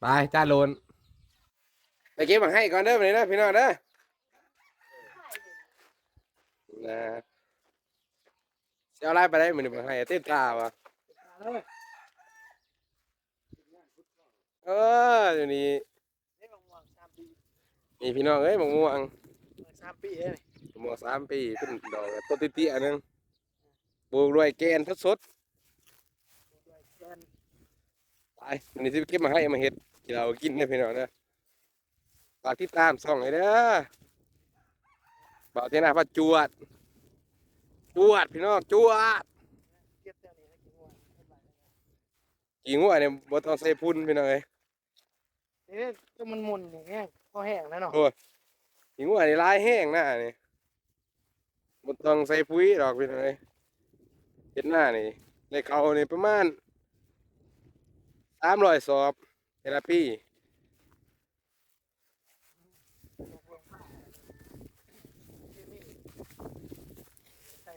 ไปจ้าโลนไปเก็บมาให้ก่อนเด้อไปนะพี่น้องเด้อนะจะเอาอะไรไปได้มันมาให้เต้นตาวะเออเดี๋ยวนี้นี่มะม่วงสามปีนี่พี่น้องเอ้ยมะม่วงสามปีเอ้ยมะม่วงสามปีเป็นดอกต้นเตี้ยนึงปลูกด้วยแกนทดสดไปวันนี้ที่เก็บมาให้มาเห็ด ที่เรากินเนี่ยพี่น้องเด้อฝากติดตามส่องเลยเด้อบอกเทนาพัดจวด จวดพี่น้องจวดเก็บเท่านี้ให้กินว่าเท่าไหร่กี่งัวเนี่ยบ่ต้องใส่พุ่นพี่น้องเอ้ยนี่ก็มันมุนอย่างเงี้ยพอแห้งแล้วเนาะกี่งัวนี่ลายแห้งหน้านี่บ่ต้องใส่ปุ๋ยดอกพี่น้องเอ้ยเห็ดหน้านี่ในเขานี่ประมาณ300สอบแต่ ละปี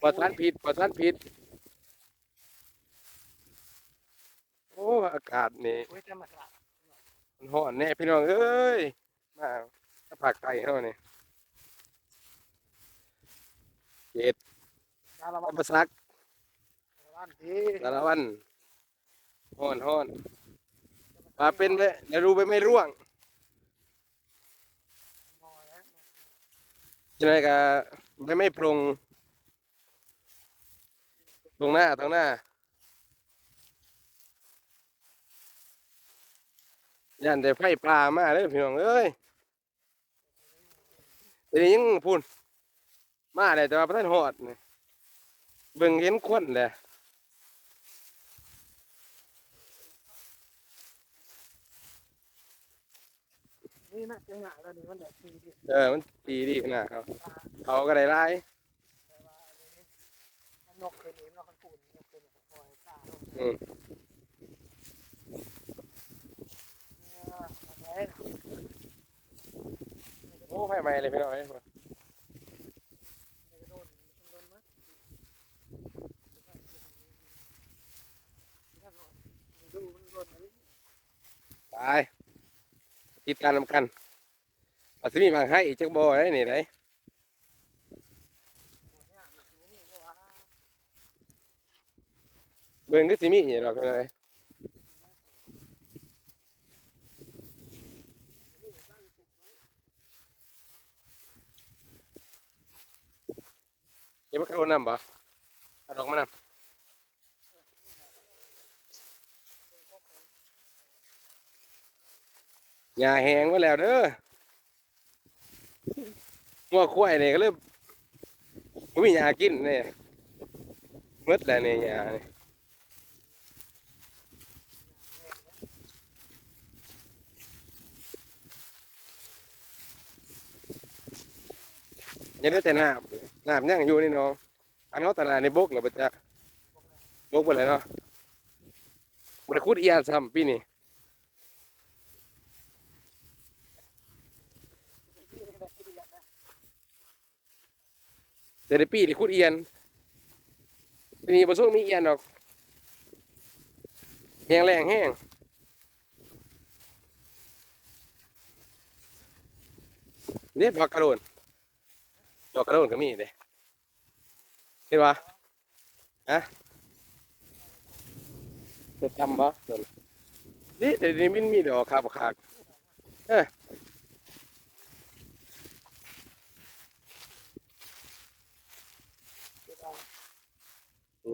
ปลอดสารพิษปลอดสารพิษโอ้ อากาศนี่โอ้ยธรรมชาติมันร้อนแน่พี่น้องเอ้ย มาถ้าผักไก่เฮานี่เจ็ดยาละวัอันปสักร้านที่สารวันฮ้อนฮ้อน ปลาเป็นเดี๋ยวรู้ไปไม่ร่วงมอแล้วจังไดก็ไม่ไม่ปรุงตรงหน้าตรงหน้าย่านแต่ไฟปลามาเด้อพี่น้องเอ้ยเดี๋ยวยังพูนมาเลยแต่ว่าพระท่านหอดนี่เบิ่งเห็นควันแหละ นี่น่าจะหงาแล้วนี่มันแบบปีดิเออมันดีดีขนาดเขาเขาก็ได้ร้ายแต่ว่ามันนกนนี้นกขันปุ่นนกเป็นคอยตาลงอืมโอ้ไฟไหม้เลยพี่น้องเอ้ยตาย ติดตามนำกันอาจจะมีบางให้อีกจักบ่อได้นี่ได้เบิ่งก็สิมีอยู่ดอกพี่น้องเอ้ยเก็บมะกรูดนำบ่เอาดอกมานำ หญ้าแห้งไวแล้วเด้องัวควายนี่ยก็เลยบ่มีหญ้ากินเนี่หมดแล้วเนี่หญ้านี่ยังได้แต่น้ำน้ำยังอยู่นี่เนาะอันเขาตลาดในบกเหรอปะจ๊ะบกไปเลยเนาะบริคุดเอียนซ้ำปีนี้ เดี๋ยวในปีที่คุดเอียนปีนี้ประสงมีเอียนดอกแห้งแรงแห้งเนี่ยผักกระโดนดอกกระโดนก็มีเด้เห็นปะฮะจะจำปะเดี๋ยวนี่เดี๋ยวนี้มันมีดอกขาบขาดเอ้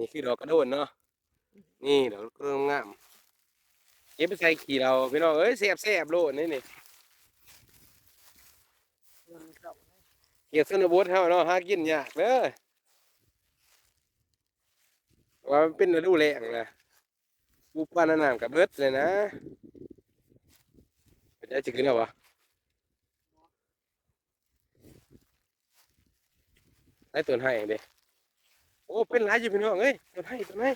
นี่คือดอกกระโดนเนาะนี่ดอกกระโดนงามเก็บไปใส่ขี่เราพี่น้องเอ้ยแซบแซบโลดนี่นี่เกียรติสนบทเฮาเนาะหากินยากเด้อว่ามันเป็นฤดูแล้งนะปลูกปานน้ำกับเบิดเลยนะเป็นได้จิกแล้ววะได้ต้นให้เด้ โอ้เป็นหลายอยู่พี่น้องเอ้ยต้นไห้ต้นไห้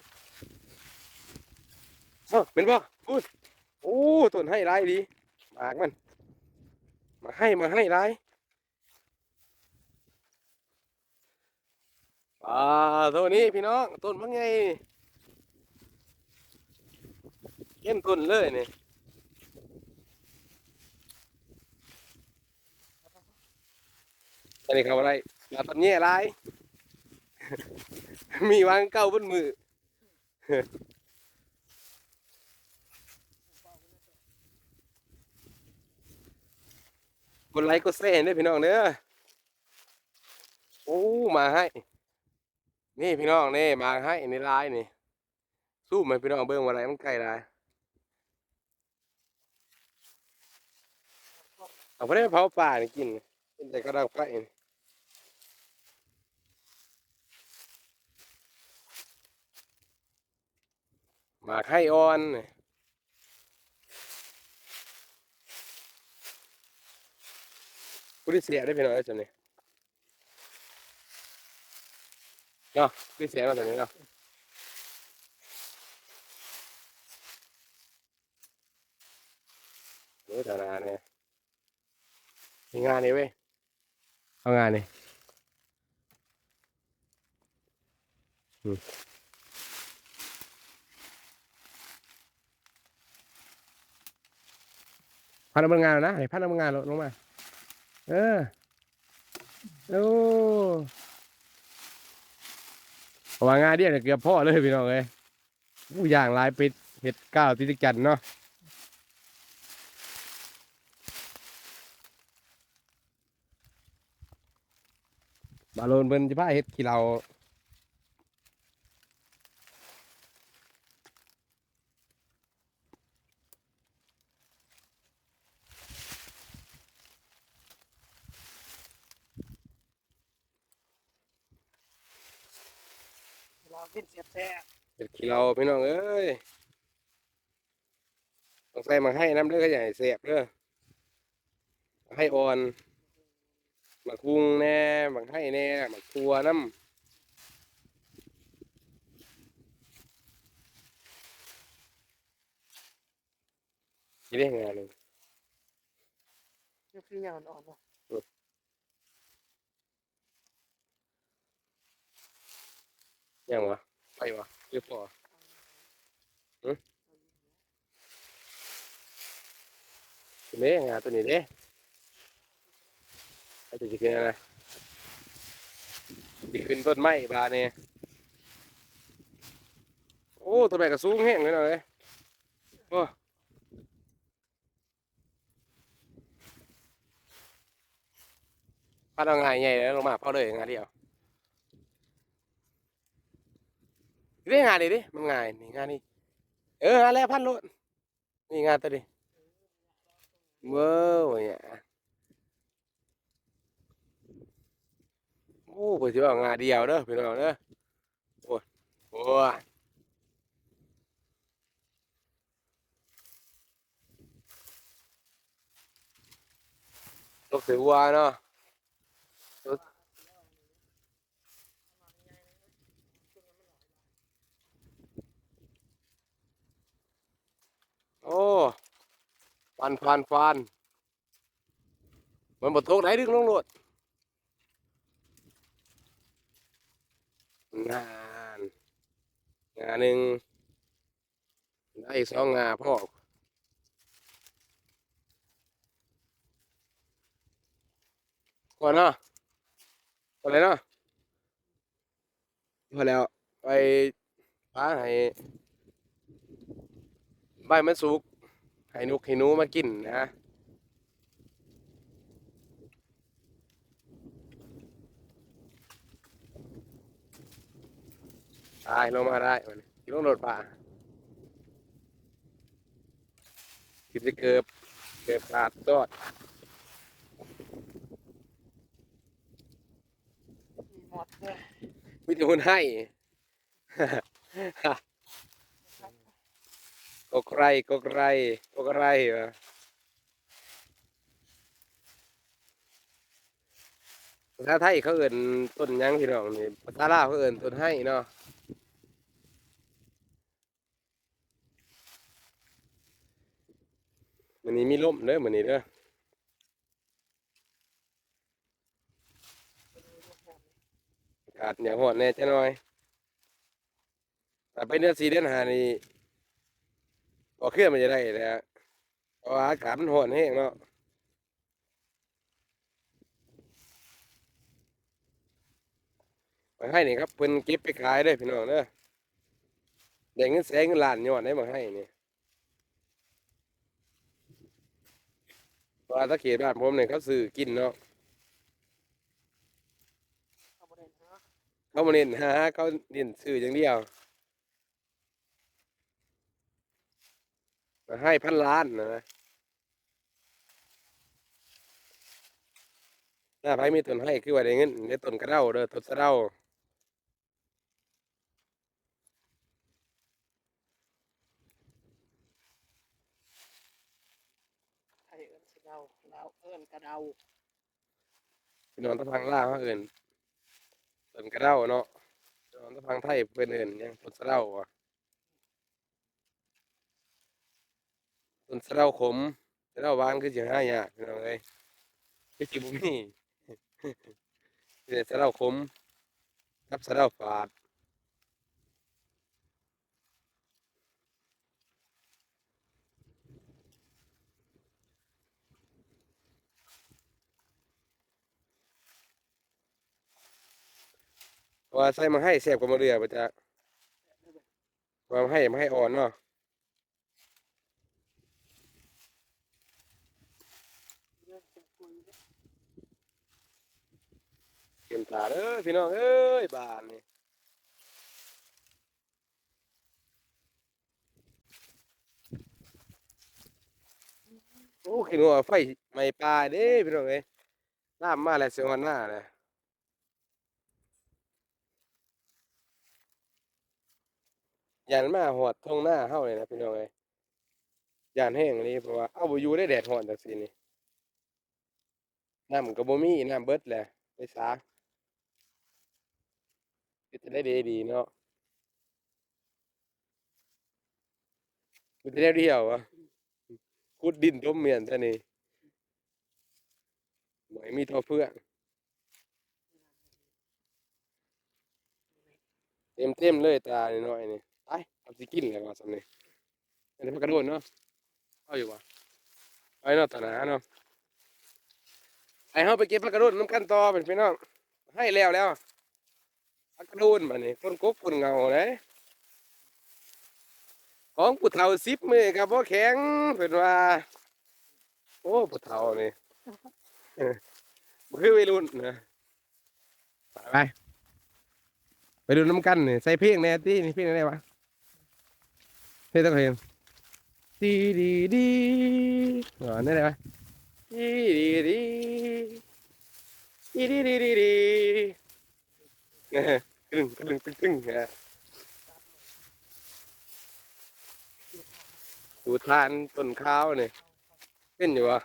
เออเป็นป่อุ้ยโอ้ต้นไห้หลายดีมากมัน มาให้มาให้หลายอ่าตัวนี้พี่น้องต้นมังไงเก้นต้นเลยเนี่ยอันนี้เขาอะไรปลาต้นแง่ไร มีวางเก้าบนมือกดไลค์กดแชร์ด้วยพี่น้องเด้อโอ้มาให้ นี่พี่น้องนี่มาให้ในไลน์นี่สู้ไหมพี่น้องเบิ่งอะไรมันใกล้ได้เอาไปได้เผาป่านี่กินเป็นแต่กระดังไฟนี่ หมากให้อ่อนนี่ผู้ที่เสียได้พี่น้องเอ้จังนี่เนาะผู้ที่เสียมาตรงนี้เนาะเดี๋ยวแต่งานเนี่ยมีงานนี้เว้ยเอางานนี่อืม พันดำงานแล้วนะให้พันดำงานลงมา เออโอ้ว่างานเดียวเนี่ยเกือบพ่อเลยพี่น้องเอ้ยผู้อย่างลายปิดเห็ดก้าวติดกันเนาะบาโลนเพิ่นสิพาเฮ็ดขี้เรา กินเสียบแซ่บเฮ็ดขี้เราพี่น้องเอ้ยต้องใส่มาให้น้ำเด้อก็ใหญ่เสียบเด้อให้อ่อนหมักคุงแน่หมักให้แน่หมักตัวน้ำยี่ได้งานหนึ่เดี๋ยวพี่ยังอ่อนเนาะ ยังวะไปวะเรียบพอหืมเด้งาตัวนี้เด้ไอ้ตัวจะขึ้นอะไรจะขึ้นต้นไม้บาเนี่ยโอ้ตัวแบกกระสูงแห้งเลยหน่อยโอ้พัดเอาง่ายใหญ่แล้วลงมาเผาเลยงานเดียว เรื่งงานดิดิมันงายนี่งานนี่เอองานแล้วพันโลดนี่งานตัวดิเว้าวเนี่ยโอ้เพื่อที่ว่างานเดียวเด้อพี่น้องเด้อโอ้ยโอ้ยตกเสือวัวเนาะโอ้ ฟันฟันฟันมันบดตกไหนดึงลงโลดงานงานหนึ่งได้อีกสองงานพ่อก่อนเนาะก่อนเลยเนาะพอแล้วไปป้าให้ใบมันสุก ให้นกให้หนูมากินนะตายลงมาได้มันกินลงโดดป่ากินจะเกือบเกือบขาดยอดมีหมดเลยมิตรคนให้ ก็ไกรก็ไกรก็ไรวะภาษาไทยเขาเอิ่นต้นยังพี่น้องนี่ภาษาลาวเขาเอิ่นต้นให้เนาะมันนี้มีลมเด้อมันนี้เด้ออากาศอย่างหอนแน่จะหน่อยแต่ไปเดือนสี่เดือนหานี่ ออกเครื่องมันจะได้แหล้วเพราะว่าอากาศมันหอนแห้งเนาะมาให้นี่ครับเพิ่นเก็บไปขายเด้อพี่น้องเด้อได้เงินแสนเงินล้านยอดได้มาให้นี่ว่าถ้าเขตบ้านผมเนี่ยเขาซื้อกินเนาะเอาประเด็นนะเขามาเน้นหาเขาเน้นซื้ออย่างเดียวมา ให้พันล้านนะหน้าไผมีต้นให้คือว่าได้เงินได้ต้นกระเด้าเด้อต้นสะเด้าไทยเอิ้นสิเดาลาวเอิ้นกระเดาพี่น้องตะพังล่าวเขาเอิ้นต้นกระเด้าเนาะพี่น้องตะพังไทยเพิ่นเอิ้นหยังต้นสะเด้าอะ ต้นสะเดาขมสะเดาหวานคือสิหายากพี่น้องเอ้ยคือสิบ่มีมีแต่สะเดาขมกับสะเดาฝาดว่าใส่มาให้แซ่บกว่ามาเรือปะจ๊ะมาให้มาให้อ่อนเนาะ เรื่องจะคุยเด้อ เก็มตาเด้อพี่น้องเอ้ยบานนี่โอ้ขี้หนัวไฟไม้ปลาเด้พี่น้องเอ้ยลามมาแล้วเสียงวันหน้าเลยยันมาหอดทงหน้าเฮาเลยนะพี่น้องเอ้ยยานแห้งนี่เพราะว่าเอาบอยู่ได้แดดฮ้อนจังซี่นี่น้ำก็บ่มีน้ำเบิดแหละไปสา ก็จะได้ดีดีเนาะมันจะได้เดียวอะขุดดินจมเมียนซะนี่หมายมีท่าเพื่อเต็มเต็มเลยตาหน่อยนี่ไปเอาสิกินแล้วว่าสำนี่อันนี้มันกระโดดเนาะเอาอยู่วะไปเนาะตาหนาเนาะไอ้เฮาไปเก็บผักกระโดดน้ำกันต่อเป็นพี่น้องให้แล้วแล้ว อักโดนบัดนี้คนกบคนเงาเลยของปุเฒ่าซิบมือกับพ่อแข็งเป็นว่า โอ้ปุเฒ่านี่มันคือวัยรุ่นนะไปไปดูน้ำกันเนี่ยใส่เพียงแน่ที่นี่เพียงอะไรวะเท่ต้องเห็นดีดีดีอ๋อนี่อะไรวะดีดีดีดีดีดีดี กลึงกลึงกลึงกลึงฮะดูทานต้นข้าวเนี่ยเป็นอยู่วะ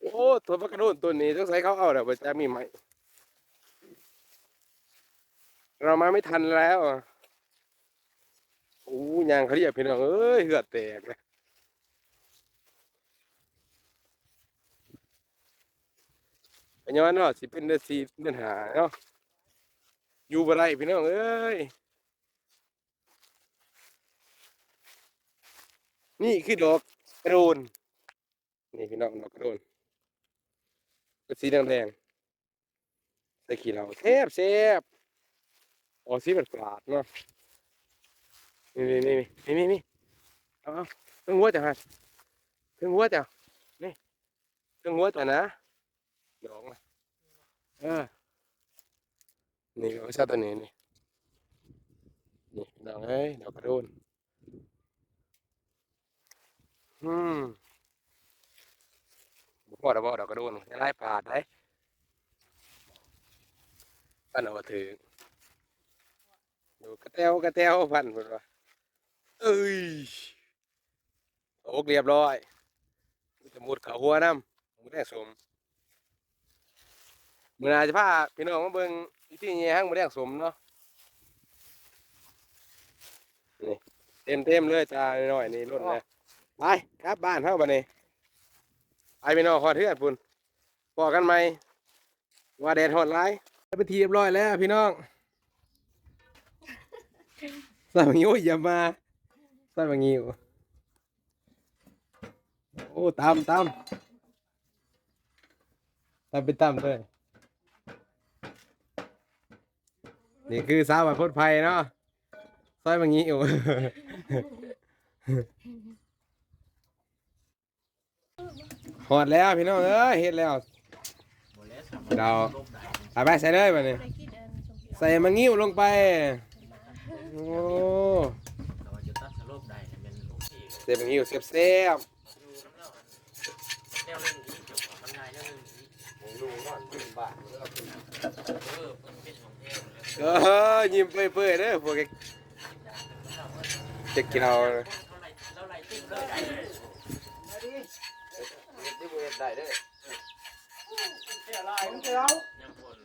โอ้ตัวพักกระโดนตัวนี้ต้องใส่เขาเอาเดี๋ยวจะมีไหมเรามาไม่ทันแล้วอะโอ้ยางเขาเรียกพี่น้องเอ้ยเหือดแตกเลย อันย้อนเนาะสิเป็นเดือนสี่เดือนหาเนาะอยู่บ่ได้พี่น้องเอ้ยนี่คือดอกกระโดนนี่พี่น้องดอกกระโดนเป็นสีแดงๆใส่ขี้เราแทบแซบอ๋อสีมันฝาดเนาะนี่นี่นี่นี่นี่นี่เอาเอาเพิ่งหัวจ้ะฮะเพิ่งหัวจ้ะนี่เพิ่งหัวจ้ะนะ ดอกมาเออ นี่ก็ชอบตัวนี้นี่ นี่ดอกเอ้ยดอกกระโดนอืมบ่พอดอกบ่ดอกกระโดนจะไล่ปาดได้ปันเอามาถึงดูกระเตวกระเตวพันพุ่นว่าเอ้ยโอกเรียบร้อยมีแต่มุดเขาหัวน้ำมุดแดงสม มื่อหนาจะพาพี่น้องมาเบิ่งวิธีแย่ห้างมุดแดงสมเนาะนี่เต็มเต็มๆเลยจ้าหน่อยๆนี่รุ่นเลยไปครับบ้านเท่าบันนี้ไปพี่น้องขอเทือนพุ่นพอกันไหมว่าแดดหดร้ายได้ไปนทีเรียบร้อยแล้ว พี่น้องสามงิ้วอย่ามาสามงิ้วโอ้อ้ตามตามตามไปตามด้วย นี่คือสาวบัดพดไฟเนาะซอยบางงี้อยู่ หอดแล้วพี่น้องเอ้ยเฮ็ดแล้ว เราเอาไปใส่เลยมาเนี่ใส่มังงิ้วลงไป โอ้แต่ว่าจะตัดสโลปได้เนี่ยมันโอเคใส่มังงิ้วเสียบอยู่เล่าอันแนวเล่นอียบมันได้แนว เออนขึ้นบ้านเลยิ้มเปื่อยๆเด้อพวกแกเจ็กกินเอาเท่าไหร่เท่าไหร่ติ้งเลยได้เลยได้เด้อเสียลายมันเจ้ายังคน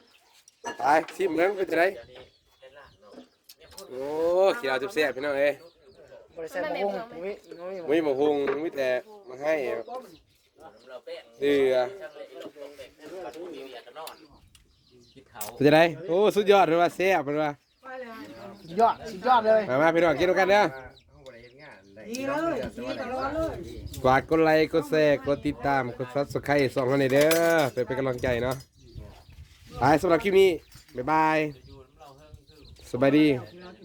ไปชิมนั้นเป็นจะไดเดี๋ยวนี้เป็นหลักเนาะเนี่ยคนโอ้กินเอาจุบเสียบพี่น้องเอ้ยบริษัทมะฮุงมีมีไม่มาหุงมีแต่มาให้เดือ คิดเขาเป็นจะไดโอ้สุดยอดเลยว่าเสียบเป็นว่า สุดยอดสุดยอดเลยมามาพี่น้องกินด้วยกันเด้อดีเลยดีตลอดเลยฝากกดไลค์ กดแชร์ กดติดตาม กดซับสไครต์สองคนนี้เด้อเพื่อเป็นกำลังใจเนาะไปสำหรับคลิปนี้ บ๊ายบายอยู่น้ำเราเฮิ่งคือสบายดีใน